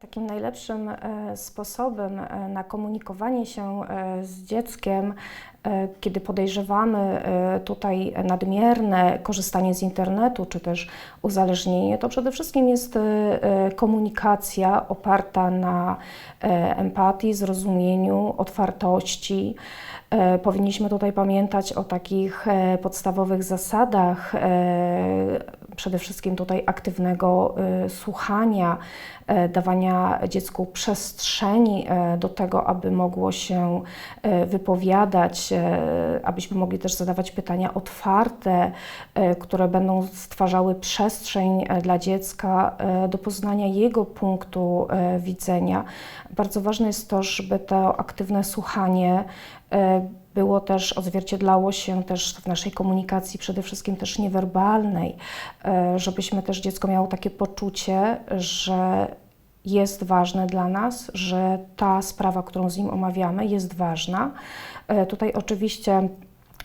Takim najlepszym e, sposobem e, na komunikowanie się e, z dzieckiem, kiedy podejrzewamy tutaj nadmierne korzystanie z internetu czy też uzależnienie, to przede wszystkim jest komunikacja oparta na empatii, zrozumieniu, otwartości. Powinniśmy tutaj pamiętać o takich podstawowych zasadach, przede wszystkim tutaj aktywnego e, słuchania, e, dawania dziecku przestrzeni e, do tego, aby mogło się wypowiadać, abyśmy mogli też zadawać pytania otwarte, które będą stwarzały przestrzeń dla dziecka do poznania jego punktu widzenia. Bardzo ważne jest to, żeby to aktywne słuchanie było też, odzwierciedlało się też w naszej komunikacji, przede wszystkim też niewerbalnej, e, żebyśmy też dziecko miało takie poczucie, że jest ważne dla nas, że ta sprawa, którą z nim omawiamy, jest ważna. E, Tutaj oczywiście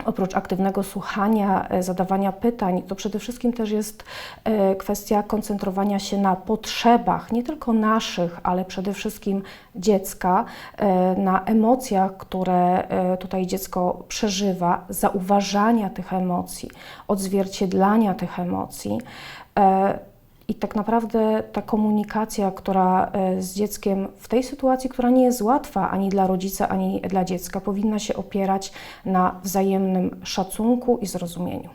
oprócz aktywnego słuchania, e, zadawania pytań, to przede wszystkim też jest e, kwestia koncentrowania się na potrzebach, nie tylko naszych, ale przede wszystkim dziecka, e, na emocjach, które tutaj dziecko przeżywa, zauważania tych emocji, odzwierciedlania tych emocji. I tak naprawdę ta komunikacja, która e, z dzieckiem w tej sytuacji, która nie jest łatwa ani dla rodzica, ani dla dziecka, powinna się opierać na wzajemnym szacunku i zrozumieniu.